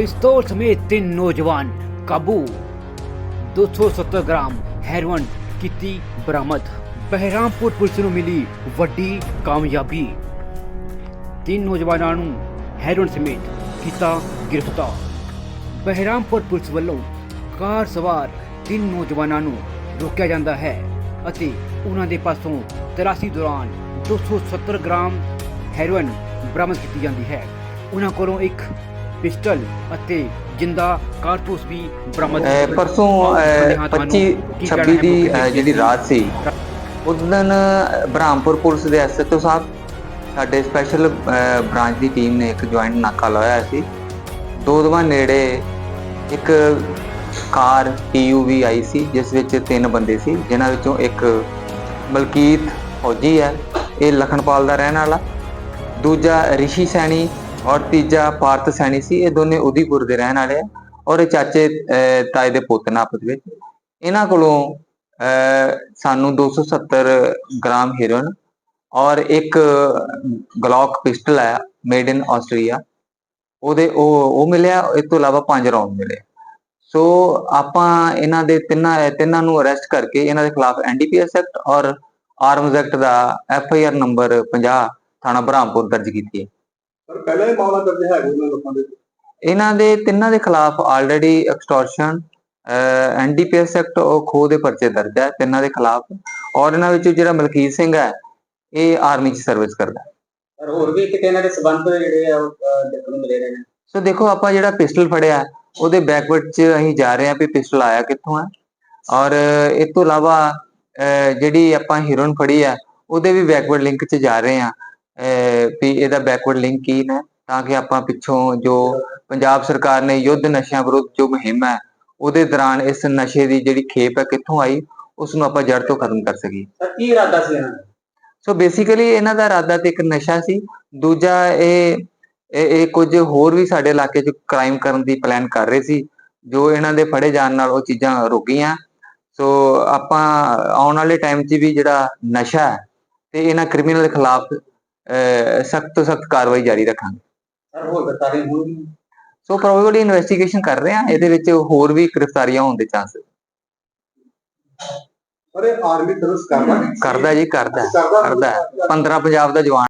पिस्तौल समेत तीन नौजवान काबू 270 ਗ੍ਰਾਮ ਹੈਰੋਇਨ ਕੀਤੀ ਬਰਾਮਦ ਬਹਿਰਾਮਪੁਰ ਪੁਲਿਸ ਨੂੰ ਮਿਲੀ ਵੱਡੀ ਕਾਮਯਾਬੀ ਤਿੰਨ ਨੌਜਵਾਨਾਂ ਨੂੰ ਹੈਰੋਇਨ ਸਮੇਤ ਕੀਤਾ ਗ੍ਰਿਫਤਾਰ ਬਹਿਰਾਮਪੁਰ ਪੁਲਿਸ ਵੱਲੋਂ ਕਾਰ ਸਵਾਰ ਤਿੰਨ ਨੌਜਵਾਨਾਂ ਨੂੰ ਰੋਕਿਆ ਜਾਂਦਾ ਹੈ ਅਤੇ ਉਹਨਾਂ ਦੇ ਪਾਸੋਂ ਤਲਾਸ਼ੀ ਦੌਰਾਨ 270 ਗ੍ਰਾਮ ਹੈਰੋਇਨ ਬਰਾਮਦ ਕੀਤੀ ਜਾਂਦੀ ਹੈ ਉਹਨਾਂ ਕੋਲੋਂ ਇੱਕ ਪਿਸਟਲ ਅਤੇ ਜਿੰਦਾ ਕਾਰਤੂਸ ਵੀ ਬਰਾਮਦ ਪਰਸੋਂ ਅਹ, 25 26 ਦੀ ਜਿਹੜੀ ਰਾਤ ਸੀ ਉਸ ਦਿਨ ਬ੍ਰਹਮਪੁਰ ਪੁਲਿਸ ਦੇ ਐਸਐਚਓ ਸਾਹਿਬ ਸਾਡੇ ਸਪੈਸ਼ਲ ਬ੍ਰਾਂਚ ਦੀ ਟੀਮ ਨੇ ਇੱਕ ਜੁਆਇੰਟ ਨਾਕਾ ਲਾਇਆ ਸੀ। ਦੋਦਵਾ ਨੇੜੇ ਇੱਕ ਕਾਰ ਟੀਯੂਵੀ ਆਈ ਸੀ ਜਿਸ ਵਿੱਚ ਤਿੰਨ ਬੰਦੇ ਸੀ ਜਿਨ੍ਹਾਂ ਵਿੱਚੋਂ ਇੱਕ ਮਲਕੀਤ ਫੌਜੀ ਹੈ ਇਹ ਲਖਨਪਾਲ ਦਾ ਰਹਿਣ ਵਾਲਾ। ਦੂਜਾ ਰਿਸ਼ੀ ਸੈਣੀ ਔਰ ਤੀਜਾ ਭਾਰਤ ਸੈਣੀ ਸੀ ਇਹ ਦੋਨੇ ਉਦੀਪੁਰ ਦੇ ਰਹਿਣ ਵਾਲੇ ਆ ਔਰ ਇਹ ਚਾਚੇ ਤਾਏ ਦੇ ਪੁੱਤ ਨੇ ਆਪਸ ਵਿੱਚ। ਇਹਨਾਂ ਕੋਲੋਂ ਅਹ, ਸਾਨੂੰ 270 ਗ੍ਰਾਮ ਹੀਰੋਇਨ ਔਰ ਇੱਕ ਗਲੌਕ ਪਿਸਟਲ ਹੈ ਮੇਡ ਇਨ ਆਸਟਰੀਆ ਉਹਦੇ ਉਹ ਉਹ ਮਿਲਿਆ ਇਸ ਤੋਂ ਇਲਾਵਾ ਪੰਜ ਰਾਉਂਡ ਮਿਲੇ। ਸੋ ਆਪਾਂ ਇਹਨਾਂ ਦੇ ਤਿੰਨਾਂ ਤਿੰਨਾਂ ਨੂੰ ਅਰੈਸਟ ਕਰਕੇ ਇਹਨਾਂ ਦੇ ਖਿਲਾਫ ਐਨਡੀਪੀਐਸ ਐਕਟ ਔਰ ਆਰਮਜ਼ ਐਕਟ ਦਾ ਐਫ ਆਈ ਆਰ ਨੰਬਰ 50 ਥਾਣਾ ਬ੍ਰਹਮਪੁਰ ਦਰਜ ਕੀਤੀ ਹੈ। ਪਰ ਪਹਿਲਾਂ ਹੀ ਮਾਮਲਾ ਦਰਜ ਹੈ ਉਹਨਾਂ ਲੋਕਾਂ ਦੇ ਇਹਨਾਂ ਦੇ ਤਿੰਨਾਂ ਦੇ ਖਿਲਾਫ ਆਲਰੇਡੀ ਐਕਸਟੋਰਸ਼ਨ ਐਨਡੀਪੀਐਸ ਐਕਟ ਉਹ ਖੋਹ ਦੇ ਪਰਚੇ ਦਰਜ ਹੈ ਤਿੰਨਾਂ ਦੇ ਖਿਲਾਫ ਔਰ ਇਹਨਾਂ ਵਿੱਚੋਂ ਜਿਹੜਾ ਮਲਕੀਤ ਸਿੰਘ ਹੈ ਇਹ ਆਰਮੀ 'ਚ ਸਰਵਿਸ ਕਰਦਾ। ਪਰ ਹੋਰ ਵੀ ਕਿਤੇ ਇਹਨਾਂ ਦੇ ਸਬੰਧ ਜਿਹੜੇ ਆ ਦੇਖਣ ਨੂੰ ਮਿਲੇ ਰਹੇ ਨੇ। ਸੋ ਦੇਖੋ ਆਪਾਂ ਜਿਹੜਾ ਪਿਸਟਲ ਫੜਿਆ ਉਹਦੇ ਬੈਕਵਰਡ 'ਚ ਅਸੀਂ ਜਾ ਰਹੇ ਹਾਂ ਵੀ ਪਿਸਟਲ ਆਇਆ ਕਿੱਥੋਂ ਹੈ। ਔਰ ਇਸ ਤੋਂ ਇਲਾਵਾ ਜਿਹੜੀ ਆਪਾਂ ਹੀਰੋਇਨ ਫੜੀ ਹੈ ਉਹਦੇ ਵੀ ਬੈਕਵਰਡ ਲਿੰਕ 'ਚ ਜਾ ਰਹੇ ਅਹ, ਵੀ ਇਹਦਾ ਬੈਕਵਰਡ ਲਿੰਕ ਕੀ ਨੇ ਤਾਂ ਕਿ ਆਪਾਂ ਪਿੱਛੋਂ ਜੋ ਪੰਜਾਬ ਸਰਕਾਰ ਨੇ ਯੁੱਧ ਨਸ਼ਿਆਂ ਵਿਰੁੱਧ ਜੋ ਮੁਹਿੰਮ ਹੈ ਉਹਦੇ ਦੌਰਾਨ ਇਸ ਨਸ਼ੇ ਦੀ ਜਿਹੜੀ ਖੇਪ ਹੈ ਕਿੱਥੋਂ ਆਈ ਉਸ ਨੂੰ ਆਪਾਂ ਜੜ ਤੋਂ ਖਤਮ ਕਰ ਸਰ ਕੀ ਇਰਾਦਾ ਸੀ ਇਹਨਾਂ ਦਾ? ਸੋ ਬੇਸਿਕਲੀ ਇਹਨਾਂ ਦਾ ਇਰਾਦਾ ਤੇ ਇੱਕ ਨਸ਼ਾ ਸੀ। ਦੂਜਾ ਇਹ ਇਹ ਕੁਝ ਹੋਰ ਵੀ ਸਾਡੇ ਇਲਾਕੇ 'ਚ ਕ੍ਰਾਈਮ ਕਰਨ ਦੀ ਪਲਾਨ ਕਰ ਰਹੇ ਸੀ ਜੋ ਇਹਨਾਂ ਦੇ ਫੜੇ ਜਾਣ ਨਾਲ ਉਹ ਚੀਜ਼ਾਂ ਰੁਕ ਗਈਆਂ। ਸੋ ਆਪਾਂ ਆਉਣ ਵਾਲੇ ਟਾਈਮ 'ਚ ਵੀ ਜਿਹੜਾ ਨਸ਼ਾ ਹੈ ਤੇ ਇਹਨਾਂ ਕ੍ਰਿਮੀਨਲ ਖਿਲਾਫ ਸਖਤ ਤੋਂ ਸਖਤ ਕਾਰਵਾਈ ਜਾਰੀ ਰੱਖਾਂਗੇ। ਸਰ ਹੋਰ ਗ੍ਰਿਫਤਾਰੀ ਹੋਣੀ ਸੋ ਪ੍ਰੋਬੇਬਲੀ ਇਨਵੈਸਟੀਗੇਸ਼ਨ ਕਰ ਰਹੇ ਹਾਂ। ਇਹਦੇ ਵਿੱਚ ਹੋਰ ਵੀ ਗ੍ਰਿਫਤਾਰੀਆਂ ਹੋਣ ਦੇ ਚਾਂਸ ਪਰ ਇਹ ਆਰਮੀ ਸਰਵਿਸ ਕਰਦਾ ਕਰਦਾ ਜੀ ਕਰਦਾ। ਕਰਦਾ 15 ਪੰਜਾਬ ਦਾ ਜਵਾਨ